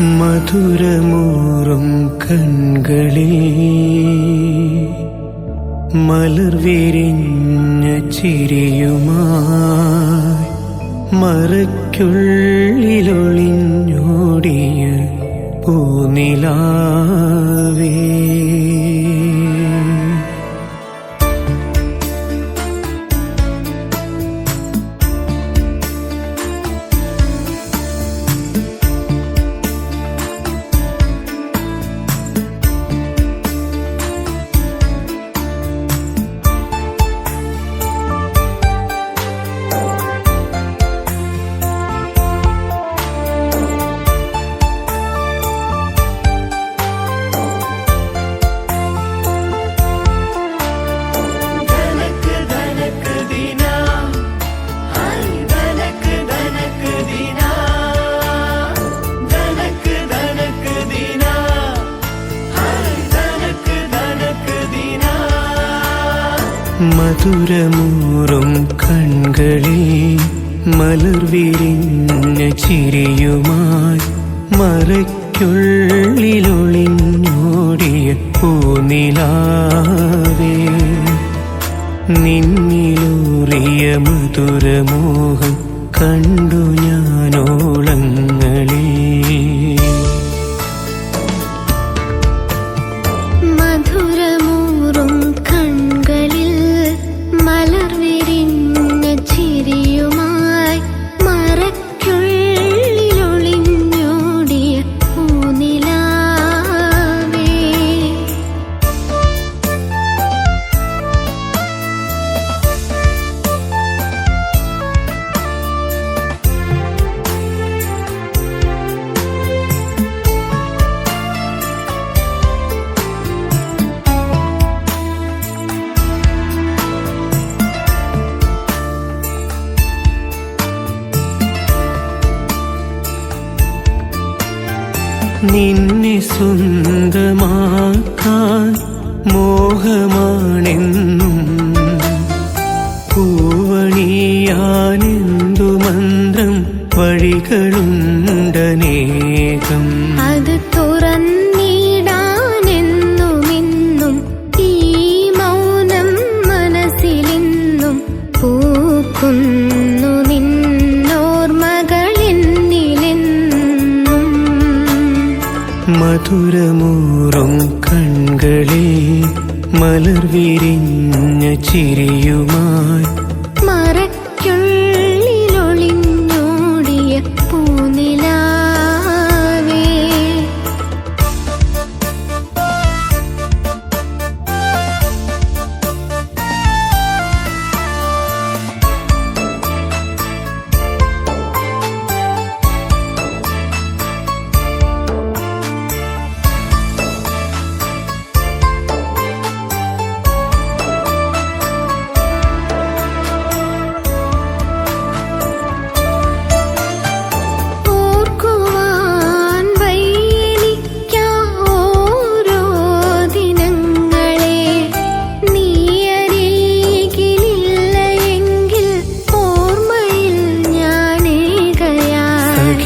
മധുരമൂറും കൺകളിൽ മലർ വിരിഞ്ഞ ചിരിയുമായി മറയ്ക്കുള്ളിലൊളിഞ്ഞോടിയ പൂനിലാവേ. മധുരമൂറും കൺകളിൽ മലർവിരിഞ്ഞ ചിരിയുമായി മറയ്ക്കുള്ളിലൊളിഞ്ഞോടിയ പൂനിലാവേ. നിന്നിലൂറിയ മധുരമോഹം കണ്ടു ഞാനോളങ്ങളിൽ നിന്നെ സ്വന്തമാക്കാൻ മോഹമാണെന്നും പൂവണിയാനെന്തു മന്ത്രം വഴികളുണ്ടനേകം. അത് തുറന്നിടാനെന്നുമിന്നും ഈ മൗനം മനസ്സിലിന്നും പൂക്കുന്നു മധുരമൂറും കൺകളിൽ മലർ വിരിഞ്ഞ ചിരിയുമായി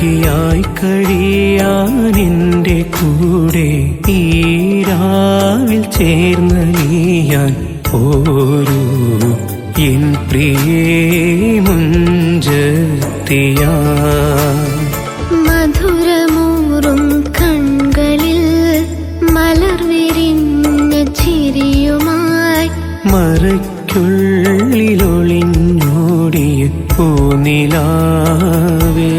ഞാനേകയായി കഴിയാൻ എന്റെ കൂടെ ഈരാവിൽ ചേർന്ന് നീയാൻ ഓരോ എൻ പ്രിയേ മുഞ്ചത്തിയാ. മധുരമൂറും കൺകളിൽ മലർ വിരിഞ്ഞ ചിരിയുമായി മറയ്ക്കുള്ളിലൊളിഞ്ഞോടിയ പൂനിലാവേ.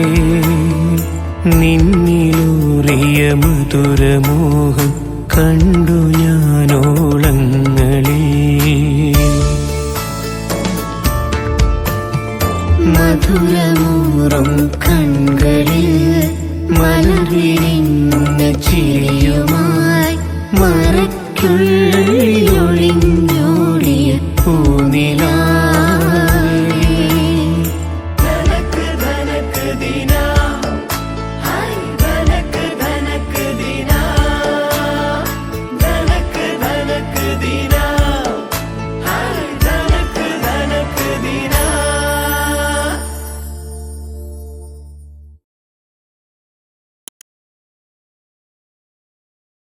നിന്നിലൂറിയ മധുരമോഹം കണ്ടു ഞാനോളങ്ങളിൽ. മധുരമൂറും കൺകളിൽ മലവിരിഞ്ഞ ചിരിയുമായി ചിരിയുമായി മറയ്ക്കുള്ളിലൊളിഞ്ഞോടിയ